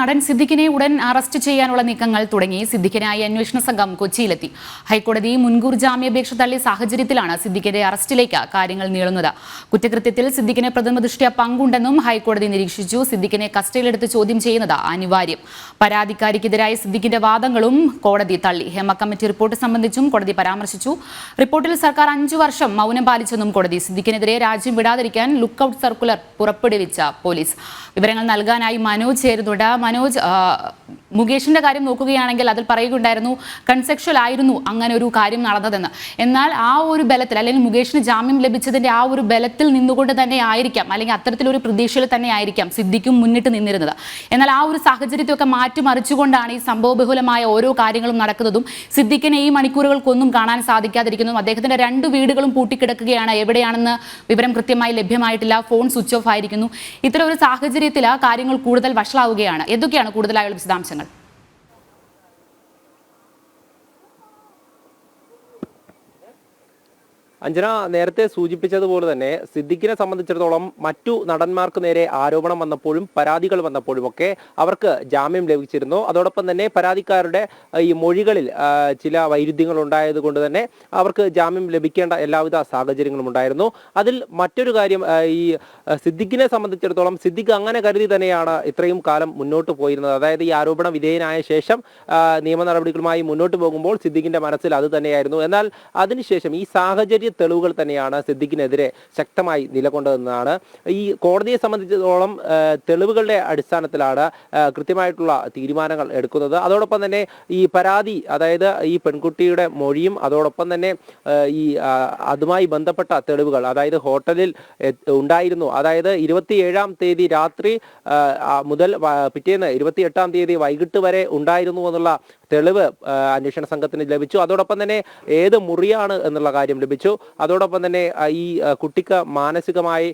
നടൻ സിദ്ദിഖിനെ ഉടൻ അറസ്റ്റ് ചെയ്യാനുള്ള നീക്കങ്ങൾ തുടങ്ങി. സിദ്ദിഖിനായി അന്വേഷണ സംഘം കൊച്ചിയിലെത്തി. ഹൈക്കോടതി മുൻകൂർ ജാമ്യാപേക്ഷ തള്ളിയ സാഹചര്യത്തിലാണ് സിദ്ദിഖിന്റെ അറസ്റ്റിലേക്ക് കാര്യങ്ങൾ നീളുന്നത്. കുറ്റകൃത്യത്തിൽ സിദ്ദിഖിന് പ്രഥമദൃഷ്ടിയ പങ്കുണ്ടെന്നും ഹൈക്കോടതി നിരീക്ഷിച്ചു. സിദ്ദിഖിനെ കസ്റ്റഡിയിലെടുത്ത് ചോദ്യം ചെയ്യുന്നത് അനിവാര്യം. പരാതിക്കാരിക്കെതിരായ സിദ്ദിഖിന്റെ വാദങ്ങളും കോടതി തള്ളി. ഹേമ കമ്മിറ്റി റിപ്പോർട്ട് സംബന്ധിച്ചും കോടതി പരാമർശിച്ചു. റിപ്പോർട്ടിൽ സർക്കാർ അഞ്ചു വർഷം മൗനം പാലിച്ചെന്നും കോടതി സിദ്ദിഖിനെതിരെ രാജ്യം വിടാതിരിക്കാൻ ലുക്കൌട്ട് സർക്കുലർ പുറപ്പെടുവിച്ച പോലീസ്. വിവരങ്ങൾ നൽകാനായി മനോജ് ചേരുന്നുണ്ട്. മനോജ് ആ, മുകേഷിന്റെ കാര്യം നോക്കുകയാണെങ്കിൽ അതിൽ പറയുകയുണ്ടായിരുന്നു കൺസെക്ഷൽ ആയിരുന്നു അങ്ങനെ ഒരു കാര്യം നടന്നതെന്ന്. എന്നാൽ ആ ഒരു ബലത്തിൽ അല്ലെങ്കിൽ മുകേഷിന് ജാമ്യം ലഭിച്ചതിന്റെ ആ ഒരു ബലത്തിൽ നിന്നുകൊണ്ട് തന്നെ ആയിരിക്കാം അല്ലെങ്കിൽ അത്തരത്തിലൊരു പ്രതീക്ഷയിൽ തന്നെ ആയിരിക്കാം സിദ്ദിഖും മുന്നിട്ട് നിന്നിരുന്നത്. എന്നാൽ ആ ഒരു സാഹചര്യത്തെയൊക്കെ മാറ്റിമറിച്ചുകൊണ്ടാണ് ഈ സംഭവബഹുലമായ ഓരോ കാര്യങ്ങളും നടക്കുന്നതും സിദ്ദിഖിനെ ഈ മണിക്കൂറുകൾക്കൊന്നും കാണാൻ സാധിക്കാതിരിക്കുന്നതും അദ്ദേഹത്തിന്റെ രണ്ട് വീടുകളും പൂട്ടിക്കിടക്കുകയാണ് എവിടെയാണെന്ന് വിവരം കൃത്യമായി ലഭ്യമായിട്ടില്ല ഫോൺ സ്വിച്ച് ഓഫ് ആയിരിക്കുന്നു. ഇത്തരം ഒരു സാഹചര്യത്തിൽ ആ കാര്യങ്ങൾ കൂടുതൽ വഷളാവുകയാണ്. എന്തൊക്കെയാണ് കൂടുതലായുള്ള വിശദാംശങ്ങൾ? അഞ്ജന നേരത്തെ സൂചിപ്പിച്ചതുപോലെ തന്നെ സിദ്ദിഖിനെ സംബന്ധിച്ചിടത്തോളം മറ്റു നടന്മാർക്ക് നേരെ ആരോപണം വന്നപ്പോഴും പരാതികൾ വന്നപ്പോഴും ഒക്കെ അവർക്ക് ജാമ്യം ലഭിച്ചിരുന്നു. അതോടൊപ്പം തന്നെ പരാതിക്കാരുടെ ഈ മൊഴികളിൽ ചില വൈരുദ്ധ്യങ്ങൾ ഉണ്ടായത് കൊണ്ട് തന്നെ അവർക്ക് ജാമ്യം ലഭിക്കേണ്ട എല്ലാവിധ സാഹചര്യങ്ങളും ഉണ്ടായിരുന്നു. അതിൽ മറ്റൊരു കാര്യം ഈ സിദ്ദിഖിനെ സംബന്ധിച്ചിടത്തോളം സിദ്ദിഖ് അങ്ങനെ കരുതി തന്നെയാണ് ഇത്രയും കാലം മുന്നോട്ട് പോയിരുന്നത്. അതായത് ഈ ആരോപണ വിധേയനായ ശേഷം നിയമ നടപടികളുമായി മുന്നോട്ട് പോകുമ്പോൾ സിദ്ദിഖിന്റെ മനസ്സിൽ അത് തന്നെയായിരുന്നു. എന്നാൽ അതിനുശേഷം ഈ സാഹചര്യ തെളിവുകൾ തന്നെയാണ് സിദ്ദിഖിനെതിരെ ശക്തമായി നിലകൊണ്ടതെന്നാണ്. ഈ കോടതിയെ സംബന്ധിച്ചിടത്തോളം തെളിവുകളുടെ അടിസ്ഥാനത്തിലാണ് കൃത്യമായിട്ടുള്ള തീരുമാനങ്ങൾ എടുക്കുന്നത്. അതോടൊപ്പം തന്നെ ഈ പരാതി അതായത് ഈ പെൺകുട്ടിയുടെ മൊഴിയും അതോടൊപ്പം തന്നെ ഈ അതുമായി ബന്ധപ്പെട്ട തെളിവുകൾ അതായത് ഹോട്ടലിൽ ഉണ്ടായിരുന്നു. അതായത് ഇരുപത്തിയേഴാം തീയതി രാത്രി മുതൽ പിറ്റേന്ന് പിറ്റേന്ന് ഇരുപത്തിയെട്ടാം തീയതി വൈകിട്ട് വരെ ഉണ്ടായിരുന്നു എന്നുള്ള തെളിവ് അന്വേഷണ സംഘത്തിന് ലഭിച്ചു. അതോടൊപ്പം തന്നെ ഏത് മുറിയാണ് എന്നുള്ള കാര്യം ലഭിച്ചു. അതോടൊപ്പം തന്നെ ഈ കുട്ടിക്ക് മാനസികമായി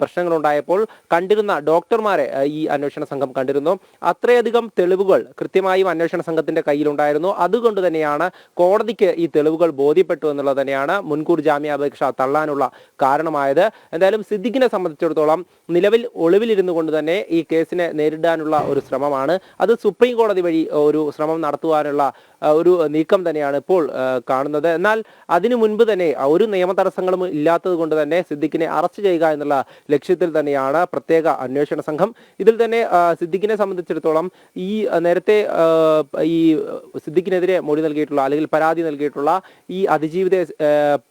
പ്രശ്നങ്ങളുണ്ടായപ്പോൾ കണ്ടിരുന്ന ഡോക്ടർമാരെ ഈ അന്വേഷണ സംഘം കണ്ടിരുന്നു. അത്രയധികം തെളിവുകൾ കൃത്യമായും അന്വേഷണ സംഘത്തിന്റെ കയ്യിലുണ്ടായിരുന്നു. അതുകൊണ്ട് തന്നെയാണ് കോടതിക്ക് ഈ തെളിവുകൾ ബോധ്യപ്പെട്ടു എന്നുള്ളത് തന്നെയാണ് മുൻകൂർ ജാമ്യാപേക്ഷ തള്ളാനുള്ള കാരണമായത്. എന്തായാലും സിദ്ദിഖിനെ സംബന്ധിച്ചിടത്തോളം നിലവിൽ ഒളിവിലിരുന്നു കൊണ്ട് തന്നെ ഈ കേസിനെ നേരിടാനുള്ള ഒരു ശ്രമമാണ്. അത് സുപ്രീം കോടതി വഴി ഒരു ശ്രമം നടത്തുവാനുള്ള ആ, ഒരു നീക്കം തന്നെയാണ് ഇപ്പോൾ കാണുന്നത്. എന്നാൽ അതിനു മുൻപ് തന്നെ ഒരു നിയമ തടസ്സങ്ങളും ഇല്ലാത്തത് കൊണ്ട് തന്നെ സിദ്ദിഖിനെ അറസ്റ്റ് ചെയ്യുക എന്നുള്ള ലക്ഷ്യത്തിൽ തന്നെയാണ് പ്രത്യേക അന്വേഷണ സംഘം. ഇതിൽ തന്നെ സിദ്ദിഖിനെ സംബന്ധിച്ചിടത്തോളം ഈ നേരത്തെ ഈ സിദ്ദിഖിനെതിരെ മൊഴി നൽകിയിട്ടുള്ള അല്ലെങ്കിൽ പരാതി നൽകിയിട്ടുള്ള ഈ അതിജീവിത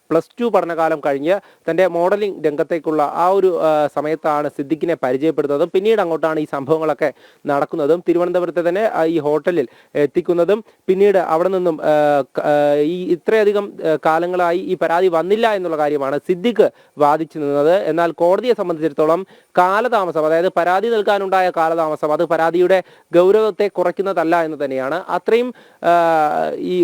പ്ലസ് ടു പഠനകാലം കഴിഞ്ഞ് തന്റെ മോഡലിംഗ് രംഗത്തേക്കുള്ള ആ ഒരു സമയത്താണ് സിദ്ദിഖിനെ പരിചയപ്പെടുന്നതും പിന്നീട് അങ്ങോട്ടാണ് ഈ സംഭവങ്ങളൊക്കെ നടക്കുന്നതും. തിരുവനന്തപുരത്തെ തന്നെ ഈ ഹോട്ടലിൽ എത്തിക്കുന്നതും പിന്നീട് അവിടെ നിന്നും ഈ ഇത്രയധികം കാലങ്ങളായി ഈ പരാതി വന്നില്ല എന്നുള്ള കാര്യമാണ് സിദ്ദിഖ് വാദിച്ചു നിന്നത്. എന്നാൽ കോടതിയെ സംബന്ധിച്ചിടത്തോളം കാലതാമസം അതായത് പരാതി നൽകാനുണ്ടായ കാലതാമസം അത് പരാതിയുടെ ഗൗരവത്തെ കുറയ്ക്കുന്നതല്ല എന്ന് തന്നെയാണ് അത്രയും ഈ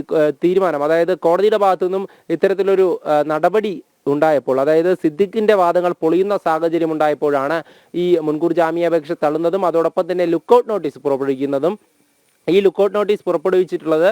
തീരുമാനം. അതായത് കോടതിയുടെ ഭാഗത്തു നിന്നും ഇത്തരത്തിലൊരു നടപടി ഉണ്ടായപ്പോൾ അതായത് സിദ്ദിഖിന്റെ വാദങ്ങൾ പൊളിയുന്ന സാഹചര്യം ഉണ്ടായപ്പോഴാണ് ഈ മുൻകൂർ ജാമ്യാപേക്ഷ തള്ളുന്നതും അതോടൊപ്പം തന്നെ ലുക്കൌട്ട് നോട്ടീസ് പുറപ്പെടുവിക്കുന്നതും ഈ ലുക്കൌട്ട് നോട്ടീസ് പുറപ്പെടുവിച്ചിട്ടുള്ളത്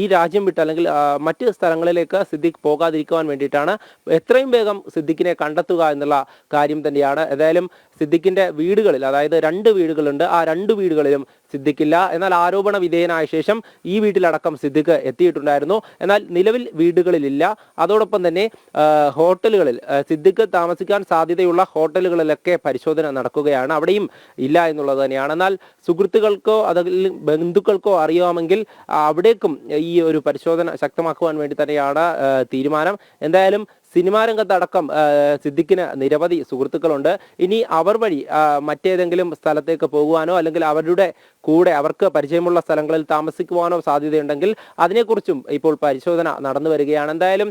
ഈ രാജ്യം വിട്ട് അല്ലെങ്കിൽ മറ്റ് സ്ഥലങ്ങളിലേക്ക് സിദ്ദിഖ് പോകാതിരിക്കുവാൻ വേണ്ടിയിട്ടാണ്. എത്രയും വേഗം സിദ്ദിഖിനെ കണ്ടെത്തുക എന്നുള്ള കാര്യം തന്നെയാണ്. ഏതായാലും സിദ്ദിഖിന്റെ വീടുകളിൽ അതായത് രണ്ട് വീടുകളുണ്ട് ആ രണ്ട് വീടുകളിലും സിദ്ദിഖില്ല. എന്നാൽ ആരോപണ വിധേയനായ ശേഷം ഈ വീട്ടിലടക്കം സിദ്ദിഖ് എത്തിയിട്ടുണ്ടായിരുന്നു. എന്നാൽ നിലവിൽ വീടുകളിലില്ല. അതോടൊപ്പം തന്നെ ഹോട്ടലുകളിൽ സിദ്ദിഖ് താമസിക്കാൻ സാധ്യതയുള്ള ഹോട്ടലുകളിലൊക്കെ പരിശോധന നടക്കുകയാണ്. അവിടെയും ഇല്ല എന്നുള്ളത് തന്നെയാണ്. എന്നാൽ സുഹൃത്തുക്കൾക്കോ അതിൽ ബന്ധുക്കൾക്കോ അറിയാമെങ്കിൽ അവിടേക്കും ഈ ഒരു പരിശോധന ശക്തമാക്കുവാൻ വേണ്ടി തന്നെയാണ് തീരുമാനം. എന്തായാലും സിനിമാ രംഗത്തടക്കം സിദ്ദിഖിന് നിരവധി സുഹൃത്തുക്കളുണ്ട്. ഇനി അവർ വഴി മറ്റേതെങ്കിലും സ്ഥലത്തേക്ക് പോകുവാനോ അല്ലെങ്കിൽ അവരുടെ കൂടെ അവർക്ക് പരിചയമുള്ള സ്ഥലങ്ങളിൽ താമസിക്കുവാനോ സാധ്യതയുണ്ടെങ്കിൽ അതിനെക്കുറിച്ചും ഇപ്പോൾ പരിശോധന നടന്നു വരികയാണ്. എന്തായാലും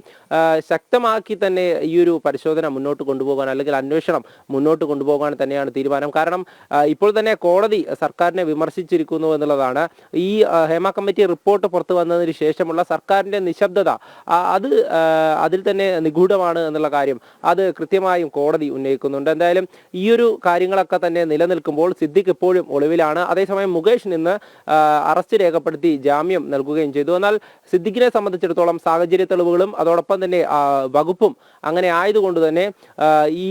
ശക്തമാക്കി തന്നെ ഈ ഒരു പരിശോധന മുന്നോട്ട് കൊണ്ടുപോകാൻ അല്ലെങ്കിൽ അന്വേഷണം മുന്നോട്ട് കൊണ്ടുപോകാൻ തന്നെയാണ് തീരുമാനം. കാരണം ഇപ്പോൾ തന്നെ കോടതി സർക്കാരിനെ വിമർശിച്ചിരിക്കുന്നു എന്നുള്ളതാണ്. ഈ ഹേമ കമ്മിറ്റി റിപ്പോർട്ട് പുറത്തു വന്നതിന് ശേഷമുള്ള സർക്കാരിന്റെ നിശബ്ദത അത് അതിൽ തന്നെ നിഗൂഢമാണ് എന്നുള്ള കാര്യം അത് കൃത്യമായും കോടതി ഉന്നയിക്കുന്നുണ്ട്. എന്തായാലും ഈ ഒരു കാര്യങ്ങളൊക്കെ തന്നെ നിലനിൽക്കുമ്പോൾ സിദ്ദിഖ് ഇപ്പോഴും ഒളിവിലാണ്. അതേസമയം മുകേഷ് നിന്ന് അറസ്റ്റ് രേഖപ്പെടുത്തി ജാമ്യം നൽകുകയും ചെയ്തു. എന്നാൽ സിദ്ദിഖിനെ സംബന്ധിച്ചിടത്തോളം സാഹചര്യ തെളിവുകളും അതോടൊപ്പം തന്നെ വകുപ്പും അങ്ങനെ ആയതുകൊണ്ട് തന്നെ ഈ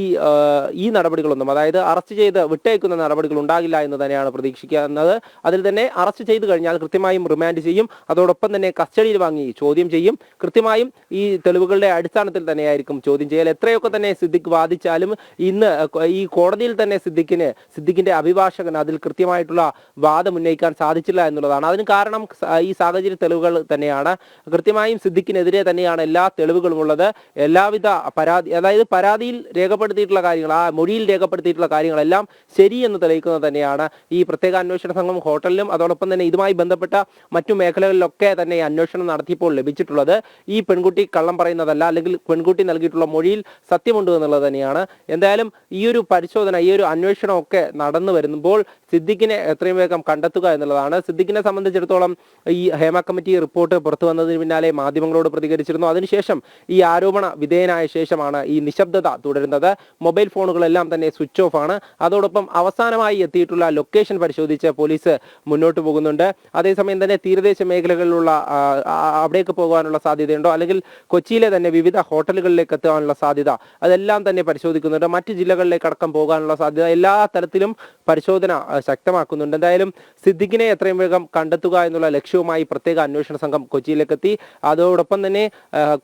ഈ നടപടികളൊന്നും അതായത് അറസ്റ്റ് ചെയ്ത് വിട്ടയക്കുന്ന നടപടികൾ ഉണ്ടാകില്ല എന്ന് തന്നെയാണ് പ്രതീക്ഷിക്കുന്നത് അതിൽ തന്നെ അറസ്റ്റ് ചെയ്തു കഴിഞ്ഞാൽ കൃത്യമായും റിമാൻഡ് ചെയ്യും. അതോടൊപ്പം തന്നെ കസ്റ്റഡിയിൽ വാങ്ങി ചോദ്യം ചെയ്യും. കൃത്യമായും ഈ തെളിവുകളുടെ അടിസ്ഥാനത്തിൽ തന്നെയായിരിക്കും ചോദ്യം ചെയ്യൽ. എത്രയൊക്കെ തന്നെ സിദ്ദിഖ് വാദിച്ചാലും ഇന്ന് ഈ കോടതിയിൽ തന്നെ സിദ്ദിഖിന് സിദ്ദിഖിന്റെ അഭിഭാഷകൻ അതിൽ കൃത്യമായിട്ടുള്ള വാദം ഉന്നയിക്കാൻ സാധിച്ചില്ല എന്നുള്ളതാണ്. അതിന് കാരണം ഈ സാഹചര്യ തെളിവുകൾ തന്നെയാണ്. കൃത്യമായും സിദ്ദിഖിനെതിരെ തന്നെയാണ് എല്ലാ തെളിവുകളും ഉള്ളത്. എല്ലാവിധ പരാതി അതായത് പരാതിയിൽ രേഖപ്പെടുത്തിയിട്ടുള്ള കാര്യങ്ങൾ ആ മൊഴിയിൽ രേഖപ്പെടുത്തിയിട്ടുള്ള കാര്യങ്ങളെല്ലാം ശരിയെന്ന് തെളിയിക്കുന്നത് തന്നെയാണ് ഈ പ്രത്യേക അന്വേഷണ സംഘം ഹോട്ടലിലും അതോടൊപ്പം തന്നെ ഇതുമായി ബന്ധപ്പെട്ട മറ്റു മേഖലകളിലൊക്കെ തന്നെ അന്വേഷണം നടത്തിയപ്പോൾ ലഭിച്ചിട്ടുള്ളത് ഈ പെൺകുട്ടി കള്ളം പറയുന്നതല്ല അല്ലെങ്കിൽ പെൺകുട്ടി നൽകിയിട്ടുള്ള മൊഴിയിൽ സത്യമുണ്ട് എന്നുള്ളത് തന്നെയാണ്. എന്തായാലും ഈ ഒരു പരിശോധന ഈ ഒരു അന്വേഷണം ഒക്കെ നടന്നു വരുമ്പോൾ സിദ്ദിഖിനെ എത്രയും വേഗം കണ്ടെത്തുക എന്നുള്ളതാണ്. സിദ്ദിഖിനെ സംബന്ധിച്ചിടത്തോളം ഈ ഹേമ കമ്മിറ്റി റിപ്പോർട്ട് പുറത്തു വന്നതിന് പിന്നാലെ മാധ്യമങ്ങളോട് പ്രതികരിച്ചിരുന്നു. അതിനുശേഷം ഈ ആരോപണ വിധേയനായ ശേഷമാണ് ഈ നിശബ്ദത തുടരുന്നത്. മൊബൈൽ ഫോണുകളെല്ലാം തന്നെ സ്വിച്ച് ഓഫ് ആണ്. അതോടൊപ്പം അവസാനമായി എത്തിയിട്ടുള്ള ലൊക്കേഷൻ പരിശോധിച്ച് പോലീസ് മുന്നോട്ട് പോകുന്നുണ്ട്. അതേസമയം തന്നെ തീരദേശ മേഖലകളിലുള്ള അവിടേക്ക് പോകാനുള്ള സാധ്യതയുണ്ടോ? അല്ലെങ്കിൽ കൊച്ചിയിലെ തന്നെ വിവിധ ഹോട്ടലുകളിലേക്ക് എത്താനുള്ള സാധ്യത? അതെല്ലാം തന്നെ പരിശോധിക്കുന്നുണ്ട്. മറ്റ് ജില്ലകളിലേക്ക് അടക്കം പോകാനുള്ള സാധ്യത എല്ലാ തരത്തിലും പരിശോധന ശക്തമാക്കുന്നുണ്ട്. എന്തായാലും സിദ്ദിഖിനെ എത്രയും വേഗം കണ്ടെത്തുക എന്നുള്ള ലക്ഷ്യവുമായി പ്രത്യേക അന്വേഷണ സംഘം കൊച്ചിയിലേക്ക് എത്തി അതോടൊപ്പം തന്നെ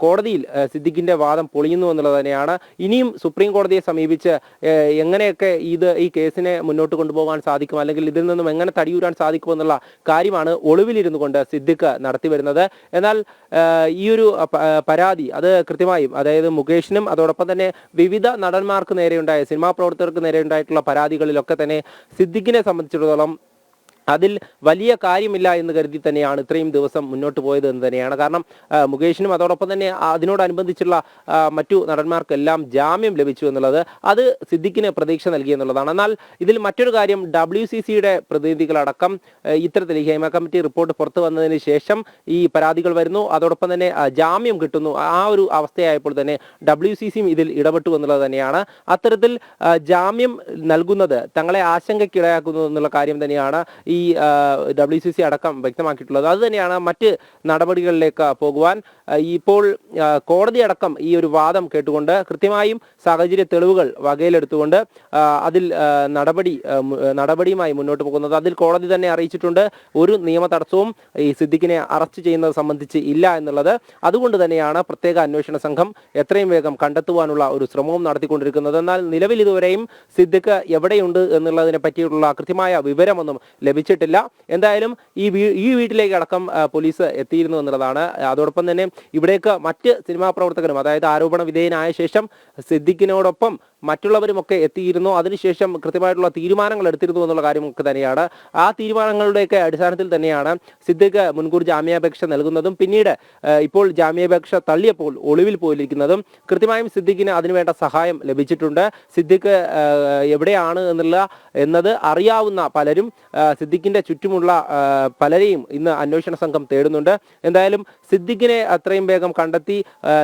കോടതിയിൽ സിദ്ദിഖിന്റെ വാദം പൊളിയുന്നു എന്നുള്ളത് തന്നെയാണ്. ഇനിയും സുപ്രീം കോടതിയെ സമീപിച്ച് എങ്ങനെയൊക്കെ ഇത് ഈ കേസിനെ മുന്നോട്ട് കൊണ്ടുപോകാൻ സാധിക്കും അല്ലെങ്കിൽ ഇതിൽ നിന്നും എങ്ങനെ തടിയൂരാൻ സാധിക്കും എന്നുള്ള കാര്യമാണ് ഒളിവിലിരുന്നു കൊണ്ട് സിദ്ദിഖ് നടത്തി വരുന്നത്. എന്നാൽ ഈ ഒരു പരാതി അത് കൃത്യമായും അതായത് മുകേഷിനും അതോടൊപ്പം തന്നെ വിവിധ നടന്മാർക്ക് നേരെയുണ്ടായ സിനിമാ പ്രവർത്തകർക്ക് നേരെയുണ്ടായിട്ടുള്ള പരാതികളിലൊക്കെ തന്നെ സിദ്ദിഖിനെ സംബന്ധിച്ചിടത്തോളം അതിൽ വലിയ കാര്യമില്ല എന്ന് കരുതി തന്നെയാണ് ഇത്രയും ദിവസം മുന്നോട്ട് പോയത് എന്ന് തന്നെയാണ്. കാരണം മുകേഷിനും അതോടൊപ്പം തന്നെ അതിനോടനുബന്ധിച്ചുള്ള മറ്റു നടന്മാർക്കെല്ലാം ജാമ്യം ലഭിച്ചു എന്നുള്ളത് അത് സിദ്ദിഖിന് പ്രതീക്ഷ നൽകി എന്നുള്ളതാണ്. എന്നാൽ ഇതിൽ മറ്റൊരു കാര്യം ഡബ്ല്യു സി സിയുടെ പ്രതിനിധികളടക്കം ഇത്തരത്തിൽ ഈ ഹേമ കമ്മിറ്റി റിപ്പോർട്ട് പുറത്തു വന്നതിന് ശേഷം ഈ പരാതികൾ വരുന്നു. അതോടൊപ്പം തന്നെ ജാമ്യം കിട്ടുന്നു. ആ ഒരു അവസ്ഥയായപ്പോൾ തന്നെ ഡബ്ല്യു സി സിയും ഇതിൽ ഇടപെട്ടു എന്നുള്ളത് തന്നെയാണ്. അത്തരത്തിൽ ജാമ്യം നൽകുന്നത് തങ്ങളെ ആശങ്കയ്ക്കിടയാക്കുന്നു എന്നുള്ള കാര്യം തന്നെയാണ് ഈ ഡബ്ല്യു സി സി അടക്കം വ്യക്തമാക്കിയിട്ടുള്ളത്. അത് തന്നെയാണ് മറ്റ് നടപടികളിലേക്ക് പോകുവാൻ. ഇപ്പോൾ കോടതി അടക്കം ഈ ഒരു വാദം കേട്ടുകൊണ്ട് കൃത്യമായും സാഹചര്യ തെളിവുകൾ വകയിലെടുത്തുകൊണ്ട് അതിൽ നടപടി നടപടിയുമായി മുന്നോട്ട് പോകുന്നത് അതിൽ കോടതി തന്നെ അറിയിച്ചിട്ടുണ്ട്. ഒരു നിയമ തടസ്സവും ഈ സിദ്ദിഖിനെ അറസ്റ്റ് ചെയ്യുന്നത് സംബന്ധിച്ച് ഇല്ല എന്നുള്ളത്. അതുകൊണ്ട് തന്നെയാണ് പ്രത്യേക അന്വേഷണ സംഘം എത്രയും വേഗം കണ്ടെത്തുവാനുള്ള ഒരു ശ്രമവും നടത്തിക്കൊണ്ടിരിക്കുന്നത്. എന്നാൽ നിലവിൽ ഇതുവരെയും സിദ്ദിഖ് എവിടെയുണ്ട് എന്നുള്ളതിനെ പറ്റിയുള്ള കൃത്യമായ വിവരമൊന്നും ലഭിച്ചിട്ടില്ല എന്തായാലും ഈ ഈ വീട്ടിലേക്ക് അടക്കം പോലീസ് എത്തിയിരുന്നു എന്നുള്ളതാണ്. അതോടൊപ്പം തന്നെ ഇവിടേക്ക് മറ്റ് സിനിമാ പ്രവർത്തകരും അതായത് ആരോപണ വിധേയനായ ശേഷം സിദ്ദിഖിനോടൊപ്പം മറ്റുള്ളവരുമൊക്കെ എത്തിയിരുന്നു. അതിനുശേഷം കൃത്യമായിട്ടുള്ള തീരുമാനങ്ങൾ എടുത്തിരുന്നു എന്നുള്ള കാര്യമൊക്കെ തന്നെയാണ്. ആ തീരുമാനങ്ങളുടെയൊക്കെ അടിസ്ഥാനത്തിൽ തന്നെയാണ് സിദ്ദിഖ് മുൻകൂർ ജാമ്യാപേക്ഷ നൽകുന്നതും പിന്നീട് ഇപ്പോൾ ജാമ്യാപേക്ഷ തള്ളിയപ്പോൾ ഒളിവിൽ പോയിരിക്കുന്നതും കൃത്യമായും സിദ്ദിഖിന് അതിനുവേണ്ട സഹായം ലഭിച്ചിട്ടുണ്ട്. സിദ്ദിഖ് എവിടെയാണ് എന്നുള്ള എന്നത് അറിയാവുന്ന പലരും സിദ്ദിഖിന്റെ ചുറ്റുമുള്ള പലരെയും ഇന്ന് അന്വേഷണ സംഘം തേടുന്നുണ്ട്. എന്തായാലും സിദ്ദിഖിനെ അത്രയും വേഗം കണ്ടെത്തി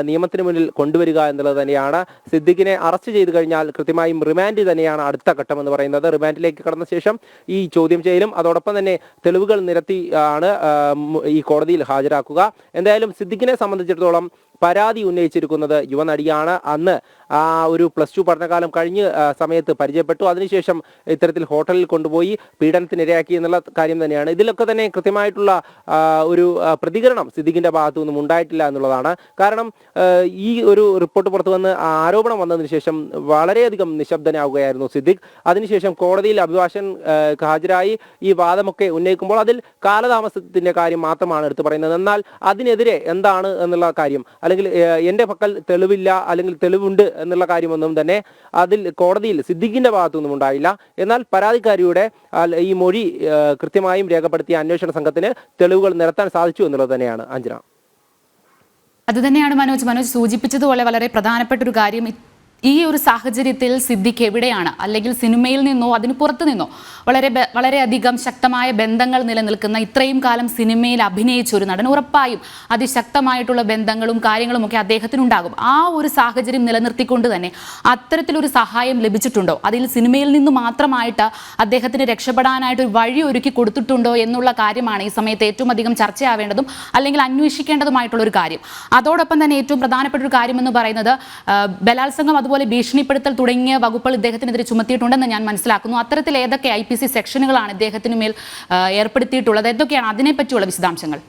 നിയമത്തിന് മുന്നിൽ കൊണ്ടുവരിക എന്നുള്ളത് തന്നെയാണ്. സിദ്ദിഖിനെ അറസ്റ്റ് ചെയ്തു കഴിഞ്ഞാൽ കൃത്യമായും റിമാൻഡ് തന്നെയാണ് അടുത്ത ഘട്ടം എന്ന് പറയുന്നത്. റിമാൻഡിലേക്ക് കടന്ന ശേഷം ഈ ചോദ്യം ചെയ്യലും അതോടൊപ്പം തന്നെ തെളിവുകൾ നിരത്തി ആണ് ഈ കോടതിയിൽ ഹാജരാക്കുക. എന്തായാലും സിദ്ദിഖിനെ സംബന്ധിച്ചിടത്തോളം പരാതി ഉന്നയിച്ചിരിക്കുന്നത് യുവനടിയാണ്. അന്ന് ആ ഒരു പ്ലസ് ടു പഠനകാലം കഴിഞ്ഞ് സമയത്ത് പരിചയപ്പെട്ടു. അതിനുശേഷം ഇത്തരത്തിൽ ഹോട്ടലിൽ കൊണ്ടുപോയി പീഡനത്തിനിരയാക്കി എന്നുള്ള കാര്യം തന്നെയാണ്. ഇതിലൊക്കെ തന്നെ കൃത്യമായിട്ടുള്ള ഒരു പ്രതികരണം സിദ്ദിഖിന്റെ ഭാഗത്തു നിന്നും ഉണ്ടായിട്ടില്ല എന്നുള്ളതാണ്. കാരണം ഈ ഒരു റിപ്പോർട്ട് പുറത്തു വന്ന് ആരോപണം വന്നതിന് ശേഷം വളരെയധികം നിശബ്ദനാവുകയായിരുന്നു സിദ്ദിഖ്. അതിനുശേഷം കോടതിയിൽ അഭിഭാഷകൻ ഹാജരായി. ഈ വാദമൊക്കെ ഉന്നയിക്കുമ്പോൾ അതിൽ കാലതാമസത്തിന്റെ കാര്യം മാത്രമാണ് എടുത്തു പറയുന്നത്. എന്നാൽ അതിനെതിരെ എന്താണ് എന്നുള്ള കാര്യം അല്ലെങ്കിൽ എന്റെ പക്കൽ തെളിവില്ല അല്ലെങ്കിൽ തെളിവുണ്ട് എന്നുള്ള കാര്യമൊന്നും തന്നെ അതിൽ കോടതിയിൽ സിദ്ദിഖിന്റെ ഭാഗത്തുനിന്നും ഉണ്ടായില്ല. എന്നാൽ പരാതിക്കാരിയുടെ ഈ മൊഴി കൃത്യമായും രേഖപ്പെടുത്തിയ അന്വേഷണ സംഘത്തിന് തെളിവുകൾ നിരത്താൻ സാധിച്ചു എന്നുള്ളത് തന്നെയാണ് അഞ്ജന അതുതന്നെയാണ് മനോജ്. മനോജ് സൂചിപ്പിച്ചതുപോലെ വളരെ പ്രധാനപ്പെട്ട ഒരു കാര്യം ഈ ഒരു സാഹചര്യത്തിൽ സിദ്ദിഖ് എവിടെയാണ്? അല്ലെങ്കിൽ സിനിമയിൽ നിന്നോ അതിന് പുറത്തു നിന്നോ വളരെ വളരെയധികം ശക്തമായ ബന്ധങ്ങൾ നിലനിൽക്കുന്ന ഇത്രയും കാലം സിനിമയിൽ അഭിനയിച്ച ഒരു നടൻ ഉറപ്പായും അതിശക്തമായിട്ടുള്ള ബന്ധങ്ങളും കാര്യങ്ങളും ഒക്കെ അദ്ദേഹത്തിനുണ്ടാകും. ആ ഒരു സാഹചര്യം നിലനിർത്തിക്കൊണ്ട് തന്നെ അത്തരത്തിലൊരു സഹായം ലഭിച്ചിട്ടുണ്ടോ? അതിൽ സിനിമയിൽ നിന്ന് മാത്രമായിട്ട് അദ്ദേഹത്തിന് രക്ഷപ്പെടാനായിട്ട് ഒരു വഴി ഒരുക്കി കൊടുത്തിട്ടുണ്ടോ എന്നുള്ള കാര്യമാണ് ഈ സമയത്ത് ഏറ്റവും അധികം ചർച്ചയാവേണ്ടതും അല്ലെങ്കിൽ അന്വേഷിക്കേണ്ടതുമായിട്ടുള്ള ഒരു കാര്യം. അതോടൊപ്പം തന്നെ ഏറ്റവും പ്രധാനപ്പെട്ട ഒരു കാര്യം എന്ന് പറയുന്നത് ബലാത്സംഗം ബലാത്സംഗം അതുപോലെ ഭീഷണിപ്പെടുത്തൽ തുടങ്ങിയ വകുപ്പുകൾ ഇദ്ദേഹത്തിനെതിരെ ചുമത്തിയിട്ടുണ്ടെന്ന് ഞാൻ മനസ്സിലാക്കുന്നു. അത്തരത്തിൽ ഏതൊക്കെ ഐ പി സി സെക്ഷനുകളാണ് ഇദ്ദേഹത്തിന് മേൽ ഏർപ്പെടുത്തിയിട്ടുള്ളത്? എന്തൊക്കെയാണ് അതിനെപ്പറ്റിയുള്ള വിശദാംശങ്ങൾ?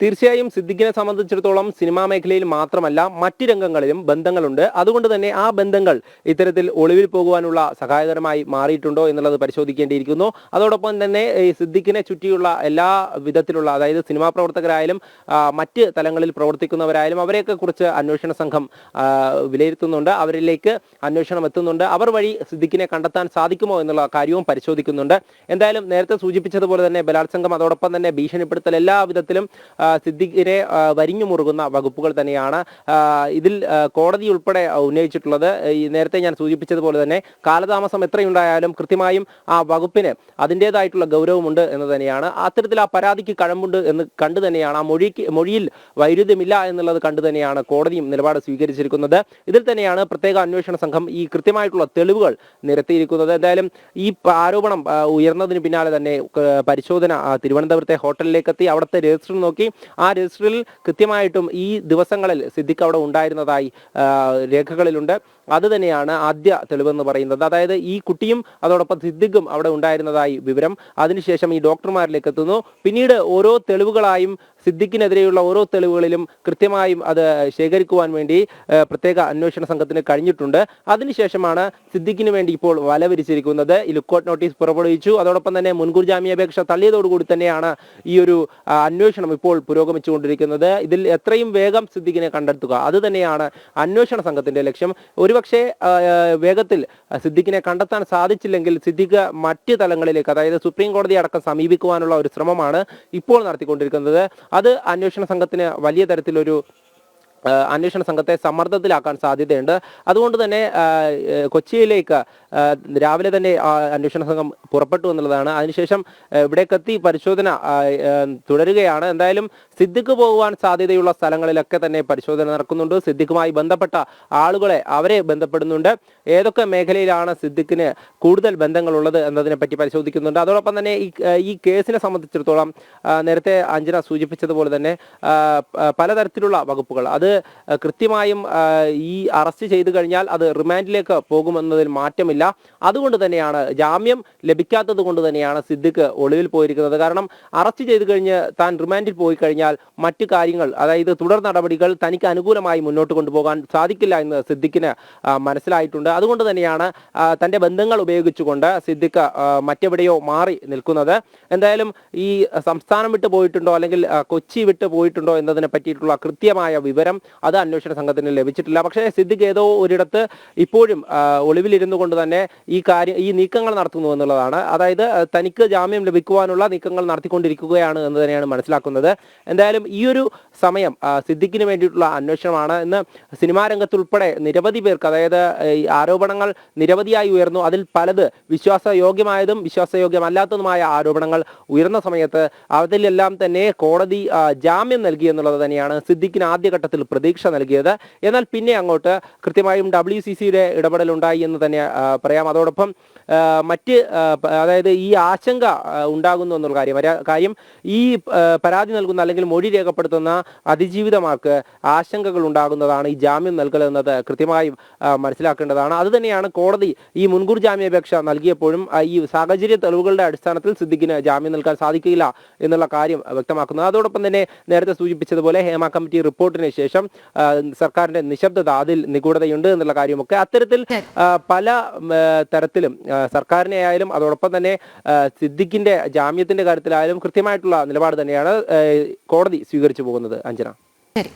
തീർച്ചയായും സിദ്ദിഖിനെ സംബന്ധിച്ചിടത്തോളം സിനിമാ മേഖലയിൽ മാത്രമല്ല മറ്റ് രംഗങ്ങളിലും ബന്ധങ്ങളുണ്ട്. അതുകൊണ്ട് തന്നെ ആ ബന്ധങ്ങൾ ഇത്തരത്തിൽ ഒളിവിൽ പോകുവാനുള്ള സഹായകരമായി മാറിയിട്ടുണ്ടോ എന്നുള്ളത് പരിശോധിക്കേണ്ടിയിരിക്കുന്നു. അതോടൊപ്പം തന്നെ ഈ സിദ്ദിഖിനെ ചുറ്റിയുള്ള എല്ലാ വിധത്തിലുള്ള അതായത് സിനിമാ പ്രവർത്തകരായാലും മറ്റ് തലങ്ങളിൽ പ്രവർത്തിക്കുന്നവരായാലും അവരെയൊക്കെ കുറിച്ച് അന്വേഷണ സംഘം വിലയിരുത്തുന്നുണ്ട്. അവരിലേക്ക് അന്വേഷണം എത്തുന്നുണ്ട്. അവർ വഴി സിദ്ദിഖിനെ കണ്ടെത്താൻ സാധിക്കുമോ എന്നുള്ള കാര്യവും പരിശോധിക്കുന്നുണ്ട്. എന്തായാലും നേരത്തെ സൂചിപ്പിച്ചതുപോലെ തന്നെ ബലാത്സംഗം അതോടൊപ്പം തന്നെ ഭീഷണിപ്പെടുത്തൽ എല്ലാ വിധത്തിലും സിദ്ദിഖിനെ വരിഞ്ഞു മുറുകുന്ന വകുപ്പുകൾ തന്നെയാണ് ഇതിൽ കോടതി ഉൾപ്പെടെ ഉന്നയിച്ചിട്ടുള്ളത്. നേരത്തെ ഞാൻ സൂചിപ്പിച്ചതുപോലെ തന്നെ കാലതാമസം എത്രയുണ്ടായാലും കൃത്യമായും ആ വകുപ്പിന് അതിന്റെതായിട്ടുള്ള ഗൗരവമുണ്ട് എന്ന് തന്നെയാണ്. അത്തരത്തിൽ ആ പരാതിക്ക് കഴമ്പുണ്ട് എന്ന് കണ്ടു തന്നെയാണ്. ആ മൊഴിക്ക് മൊഴിയിൽ വൈരുദ്ധ്യമില്ല എന്നുള്ളത് കണ്ടു തന്നെയാണ് കോടതിയും നിലപാട് സ്വീകരിച്ചിരിക്കുന്നത്. ഇതിൽ തന്നെയാണ് പ്രത്യേക അന്വേഷണ സംഘം ഈ കൃത്യമായിട്ടുള്ള തെളിവുകൾ നിരത്തിയിരിക്കുന്നത്. എന്തായാലും ഈ ആരോപണം ഉയർന്നതിന് പിന്നാലെ തന്നെ പരിശോധന തിരുവനന്തപുരത്തെ ഹോട്ടലിലേക്ക് എത്തി അവിടുത്തെ രജിസ്റ്റർ നോക്കി ആ രജിസ്റ്ററിൽ കൃത്യമായിട്ടും ഈ ദിവസങ്ങളിൽ സിദ്ദിഖ് അവിടെ ഉണ്ടായിരുന്നതായി രേഖകളിലുണ്ട്. അത് തന്നെയാണ് ആദ്യ തെളിവെന്ന് പറയുന്നത്. അതായത് ഈ കുട്ടിയും അതോടൊപ്പം സിദ്ദിഖും അവിടെ ഉണ്ടായിരുന്നതായി വിവരം. അതിനുശേഷം ഈ ഡോക്ടർമാരിലേക്ക് എത്തുന്നു. പിന്നീട് ഓരോ തെളിവുകളായും സിദ്ദിഖിനെതിരെയുള്ള ഓരോ തെളിവുകളിലും കൃത്യമായും അത് ശേഖരിക്കുവാൻ വേണ്ടി പ്രത്യേക അന്വേഷണ സംഘത്തിന് കഴിഞ്ഞിട്ടുണ്ട്. അതിനുശേഷമാണ് സിദ്ദിഖിന് വേണ്ടി ഇപ്പോൾ വല വിരിച്ചിരിക്കുന്നത്. ലുക്കൌട്ട് നോട്ടീസ് പുറപ്പെടുവിച്ചു. അതോടൊപ്പം തന്നെ മുൻകൂർ ജാമ്യാപേക്ഷ തള്ളിയതോടുകൂടി തന്നെയാണ് ഈ ഒരു അന്വേഷണം ഇപ്പോൾ പുരോഗമിച്ചുകൊണ്ടിരിക്കുന്നത്. ഇതിൽ എത്രയും വേഗം സിദ്ദിഖിനെ കണ്ടെത്തുക. അത് തന്നെയാണ് അന്വേഷണ സംഘത്തിന്റെ ലക്ഷ്യം. ഒരുപക്ഷെ വേഗത്തിൽ സിദ്ദിഖിനെ കണ്ടെത്താൻ സാധിച്ചില്ലെങ്കിൽ സിദ്ദിഖ് മറ്റ് തലങ്ങളിലേക്ക് അതായത് സുപ്രീം കോടതി അടക്കം സമീപിക്കുവാനുള്ള ഒരു ശ്രമമാണ് ഇപ്പോൾ നടത്തിക്കൊണ്ടിരിക്കുന്നത്. അത് അന്വേഷണ സംഘത്തിന് വലിയ തരത്തിലൊരു അന്വേഷണ സംഘത്തെ സമ്മർദ്ദത്തിലാക്കാൻ സാധ്യതയുണ്ട്. അതുകൊണ്ട് തന്നെ കൊച്ചിയിലേക്ക് രാവിലെ തന്നെ അന്വേഷണ സംഘം പുറപ്പെട്ടു എന്നുള്ളതാണ്. അതിനുശേഷം ഇവിടെ ഇവിടേക്കെത്തി പരിശോധന തുടരുകയാണ്. എന്തായാലും സിദ്ദിഖ് പോകുവാൻ സാധ്യതയുള്ള സ്ഥലങ്ങളിലൊക്കെ തന്നെ പരിശോധന നടക്കുന്നുണ്ട്. സിദ്ദിഖുമായി ബന്ധപ്പെട്ട ആളുകളെ അവരെ ബന്ധപ്പെടുന്നുണ്ട്. ഏതൊക്കെ മേഖലയിലാണ് സിദ്ദിഖിന് കൂടുതൽ ബന്ധങ്ങളുള്ളത് എന്നതിനെ പറ്റി പരിശോധിക്കുന്നുണ്ട്. അതോടൊപ്പം തന്നെ ഈ ഈ കേസിനെ സംബന്ധിച്ചിടത്തോളം നേരത്തെ അഞ്ജന സൂചിപ്പിച്ചതുപോലെ തന്നെ പലതരത്തിലുള്ള വകുപ്പുകൾ. അത് കൃത്യമായും ഈ അറസ്റ്റ് ചെയ്തു കഴിഞ്ഞാൽ അത് റിമാൻഡിലേക്ക് പോകുമെന്നതിൽ മാറ്റമില്ല. അതുകൊണ്ട് തന്നെയാണ് ജാമ്യം ലഭിക്കാത്തത് കൊണ്ട് തന്നെയാണ് സിദ്ദിഖ് ഒളിവിൽ പോയിരിക്കുന്നത്. കാരണം അറസ്റ്റ് ചെയ്തു കഴിഞ്ഞ് താൻ റിമാൻഡിൽ പോയി കഴിഞ്ഞാൽ മറ്റു കാര്യങ്ങൾ അതായത് തുടർ നടപടികൾ തനിക്ക് അനുകൂലമായി മുന്നോട്ട് കൊണ്ടുപോകാൻ സാധിക്കില്ല എന്ന് സിദ്ദിഖിന് മനസ്സിലായിട്ടുണ്ട്. അതുകൊണ്ട് തന്നെയാണ് തന്റെ ബന്ധങ്ങൾ ഉപയോഗിച്ചുകൊണ്ട് സിദ്ദിഖ് മറ്റെവിടെയോ മാറി നിൽക്കുന്നത്. എന്തായാലും ഈ സംസ്ഥാനം വിട്ടു പോയിട്ടുണ്ടോ അല്ലെങ്കിൽ കൊച്ചി വിട്ടു പോയിട്ടുണ്ടോ എന്നതിനെ പറ്റിയിട്ടുള്ള കൃത്യമായ വിവരം അത് അന്വേഷണ സംഘത്തിന് ലഭിച്ചിട്ടില്ല. പക്ഷേ സിദ്ദിഖ് ഏതോ ഒരിടത്ത് ഇപ്പോഴും ഒളിവിലിരുന്നു കൊണ്ട് തന്നെ ഈ കാര്യം ഈ നീക്കങ്ങൾ നടത്തുന്നു എന്നുള്ളതാണ്. അതായത് തനിക്ക് ജാമ്യം ലഭിക്കുവാനുള്ള നീക്കങ്ങൾ നടത്തിക്കൊണ്ടിരിക്കുകയാണ് എന്ന് തന്നെയാണ് മനസ്സിലാക്കുന്നത്. എന്തായാലും ഈ ഒരു സമയം സിദ്ദിഖിന് വേണ്ടിയിട്ടുള്ള അന്വേഷണമാണ്. ഇന്ന് സിനിമാ രംഗത്തുൾപ്പെടെ നിരവധി പേർക്ക് അതായത് ആരോപണങ്ങൾ നിരവധിയായി ഉയർന്നു. അതിൽ പലത് വിശ്വാസയോഗ്യമായതും വിശ്വാസയോഗ്യമല്ലാത്തതുമായ ആരോപണങ്ങൾ ഉയർന്ന സമയത്ത് അതിലെല്ലാം തന്നെ കോടതി ജാമ്യം നൽകി എന്നുള്ളത് തന്നെയാണ് സിദ്ദിഖിന് ആദ്യഘട്ടത്തിൽ പ്രതീക്ഷ നൽകിയത്. എന്നാൽ പിന്നെ അങ്ങോട്ട് കൃത്യമായും ഡബ്ല്യു സി സിയുടെ ഇടപെടലുണ്ടായി എന്ന് തന്നെ പറയാം. അതോടൊപ്പം മറ്റ് അതായത് ഈ ആശങ്ക ഉണ്ടാകുന്നു എന്നുള്ള കാര്യം. കാര്യം ഈ പരാതി നൽകുന്ന അല്ലെങ്കിൽ മൊഴി രേഖപ്പെടുത്തുന്ന അതിജീവിതമാർക്ക് ആശങ്കകൾ ഉണ്ടാകുന്നതാണ് ഈ ജാമ്യം നൽകൽ എന്നത് കൃത്യമായി മനസ്സിലാക്കേണ്ടതാണ്. അതുതന്നെയാണ് കോടതി ഈ മുൻകൂർ ജാമ്യാപേക്ഷ നൽകിയപ്പോഴും ഈ സാഹചര്യ തെളിവുകളുടെ അടിസ്ഥാനത്തിൽ സിദ്ദിഖിന് ജാമ്യം നൽകാൻ സാധിക്കില്ല എന്നുള്ള കാര്യം വ്യക്തമാക്കുന്നത്. അതോടൊപ്പം തന്നെ നേരത്തെ സൂചിപ്പിച്ചതുപോലെ ഹേമ കമ്മിറ്റി റിപ്പോർട്ടിന് ശേഷം സർക്കാരിന്റെ നിശബ്ദത അതിൽ നിഗൂഢതയുണ്ട് എന്നുള്ള കാര്യമൊക്കെ. അത്തരത്തിൽ പല തരത്തിലും സർക്കാരിനെ ആയാലും അതോടൊപ്പം തന്നെ സിദ്ദിഖിന്റെ ജാമ്യത്തിന്റെ കാര്യത്തിലായാലും കൃത്യമായിട്ടുള്ള നിലപാട് തന്നെയാണ് കോടതി സ്വീകരിച്ചു പോകുന്നത് അഞ്ജന. ശരി.